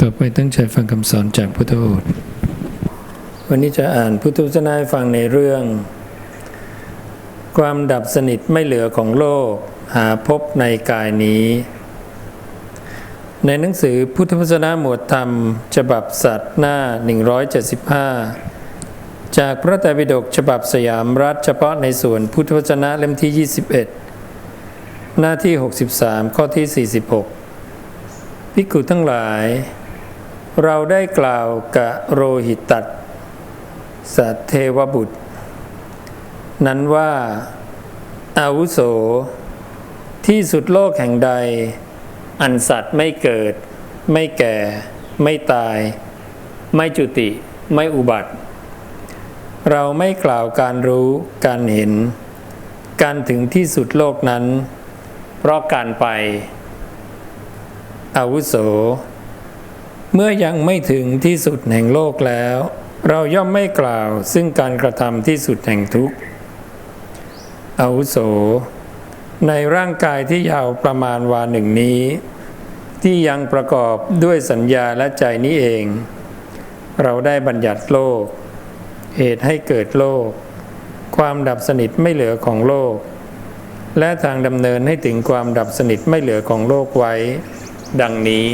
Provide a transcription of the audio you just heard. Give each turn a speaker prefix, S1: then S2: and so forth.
S1: ต่อไปตั้งใจฟังคำสอนจากพุทธโอษฐ์วันนี้จะอ่านพุทธวจนะฟังในเรื่อง ความดับสนิทไม่เหลือของโลกหาพบในกายนี้ ในหนังสือพุทธวจนะหมวดธรรมฉบับสัตว์หน้า 175 จากพระไตรปิฎกฉบับสยามรัฐเฉพาะในส่วนพุทธวจนะเล่มที่ 21 หน้าที่ 63 ข้อที่ 46ภิกขุทั้งหลาย เราได้กล่าวกะโรหิตัดสัตเทวบุตร นั้นว่า อาวุโส ที่สุดโลกแห่งใด อันสัตว์ไม่เกิด ไม่แก่ ไม่ตาย ไม่จุติ ไม่อุบัติ เราไม่กล่าวการรู้การเห็น การถึงที่สุดโลกนั้น เพราะการไป อาวุโส เมื่อยังไม่ถึงที่สุดแห่งโลกแล้ว เราย่อมไม่กล่าวซึ่งการกระทำที่สุดแห่งทุกข์อาวุโส ในร่างกายที่ยาวประมาณวาหนึ่งนี้ ที่ยังประกอบด้วยสัญญาและใจนี้เอง เราได้บัญญัติโลก เหตุให้เกิดโลก ความดับสนิทไม่เหลือของโลก และทางดำเนินให้ถึงความดับสนิทไม่เหลือของโลกไว้ ดังนี้